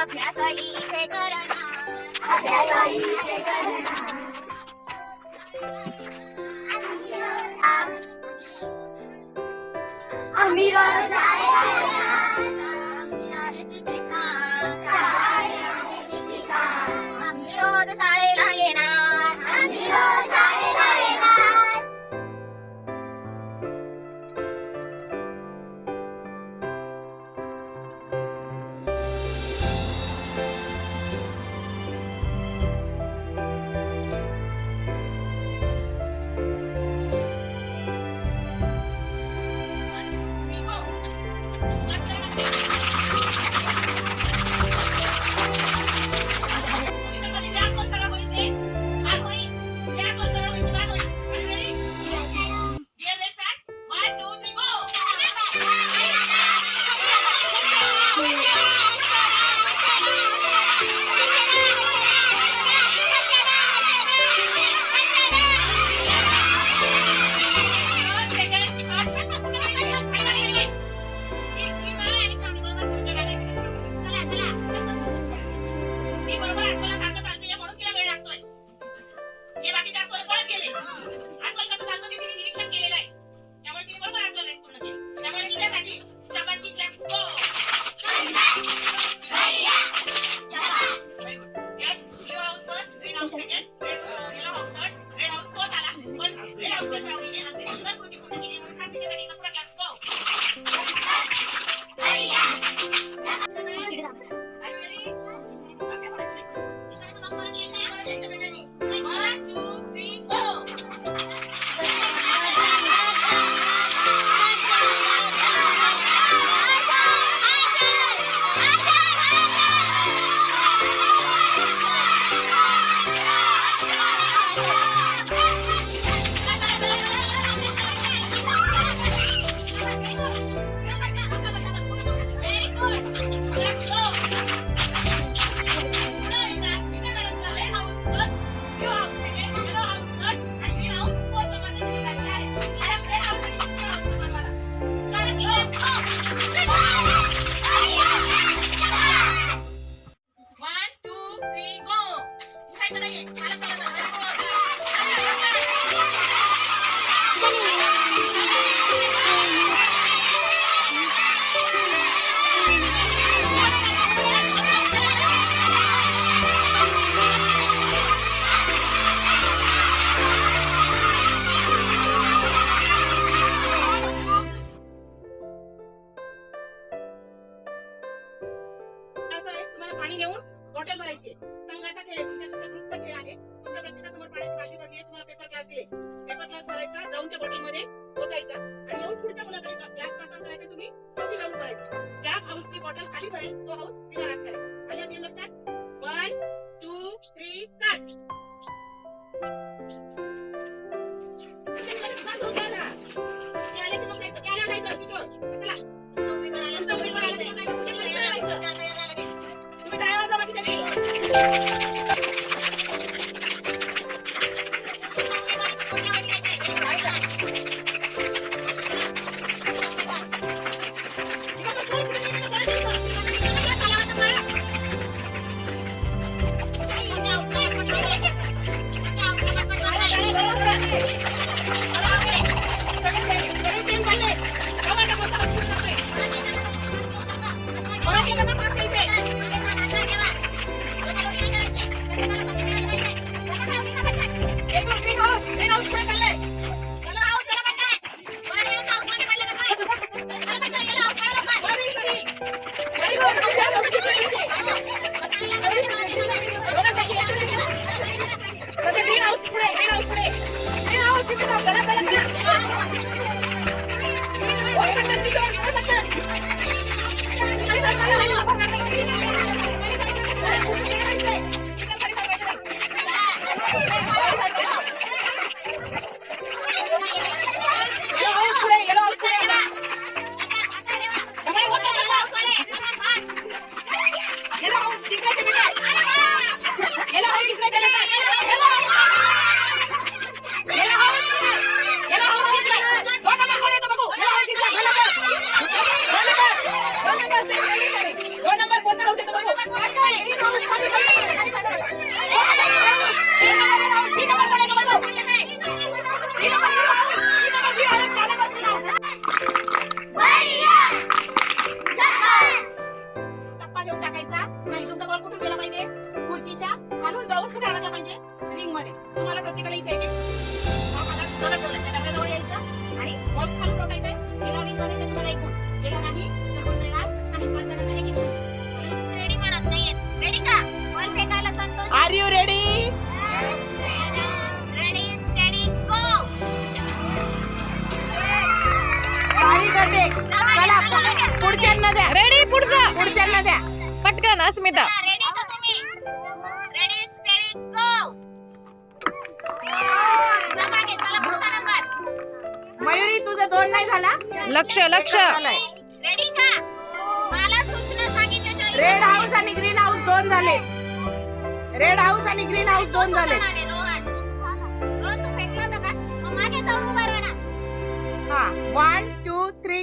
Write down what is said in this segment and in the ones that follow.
अभ्यास इथे करणार अभ्यास इथे करणार आम्ही रोज शाळेला तुमच्या तुम्हाला पेपर क्लास दिले पेपर क्लास जाऊन त्या बॉटलमध्ये ओतायचा. आणि येऊन पुढच्या मुलाकडे गॅसपासून करायचं तुम्ही टोपी लावून करायचं. ज्या हाऊसची बॉटल खाली पडेल तो हाऊस तिला राखणार खाली लक्षात? One two three start Thank you. तुमचा बॉल कुठून गेला पाहिजे खुर्चीच्या खालून जाऊन कुठे अडकला पाहिजे रिंगमध्ये तुम्हाला प्रत्येकाला इथे पुढच्यांना द्या. रेडी पुढचं. पुढच्यांना द्या. पटकन अस्मिता रेडी तर तुम्ही. रेडी स्टेडी गो जमा घे चला पुढचा नंबर मयुरी तुझा दोन नाही झाला? लक्ष लक्ष. रेडी का? मला सूचना सांगितल्याशिवाय रेड हाऊस आणि ग्रीन हाऊस दोन झाले. रेड हाऊस आणि ग्रीन हाऊस दोन झाले. मागे रोहन. रोहन तू फेकला होता का? मग मागे जाऊन उभा राहा ना हा वन टू थ्री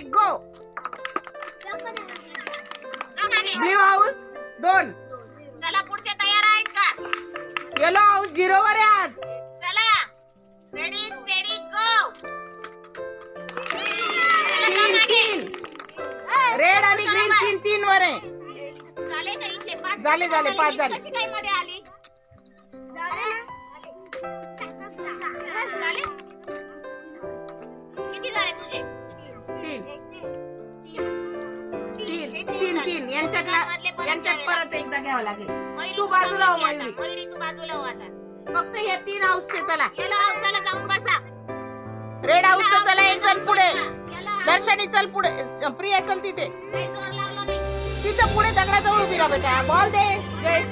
दोन. चला पुढचे तयार आहेत का? येलो हाऊस झिरो वर आहे आज. चला. रेडी स्टेडी गो तीन. रेड आणि ग्रीन तीन तीन वर आहे. झाले का इथे? पाच झाले, झाले, पाच झाले. कशी काय मध्ये आली? झाले किती झाले तुझे? तीन. तीन. यांच्यातला यांच्यात परत एकदा घ्यावं लागेल. तू बाजूला हो, बसली मयुरी. तू बाजूला हो आता. फक्त हे तीन हाऊसचे चला. याला जाऊन बसा. रेड हाऊसचं चला एक जण पुढे. दर्शनी चल पुढे. प्रिया चल तिथे. तिथं पुढे दगडाजवळ उभी राहा बेटा. बॉल दे. जयेश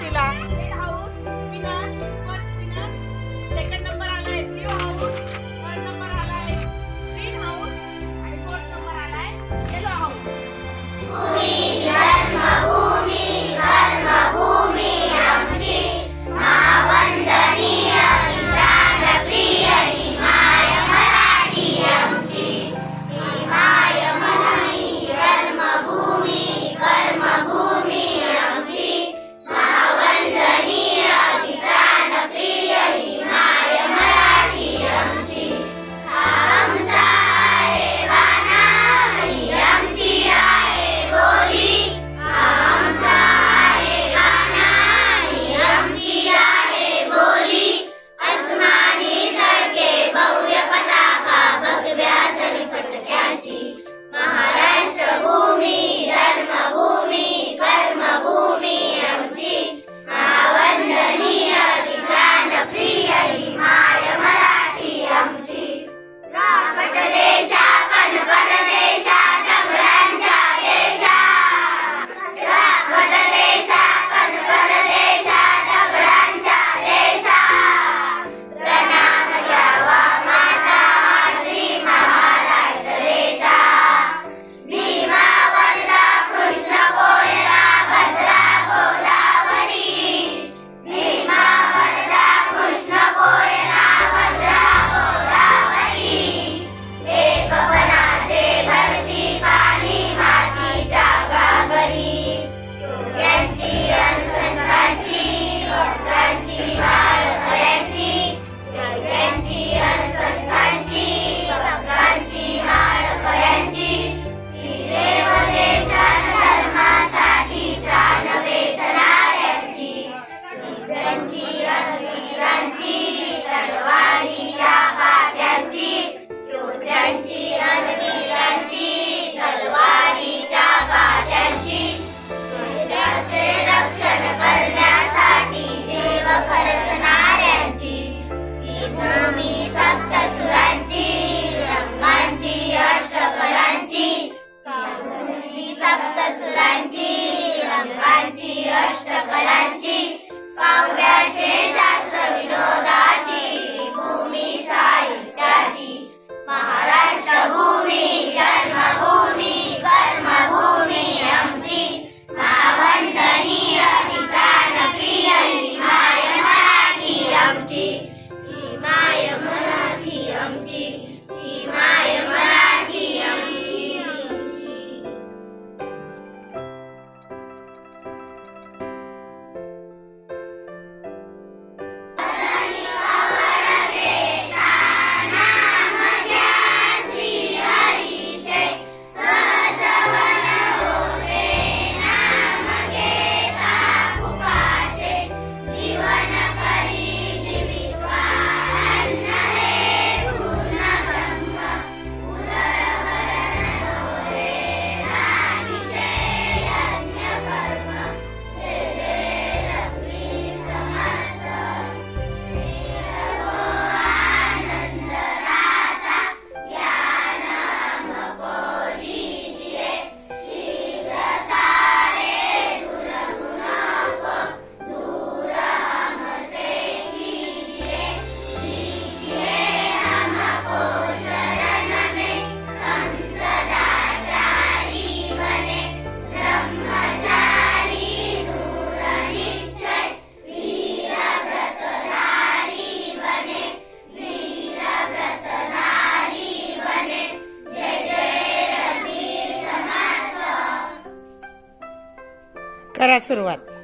करा सुरुवात.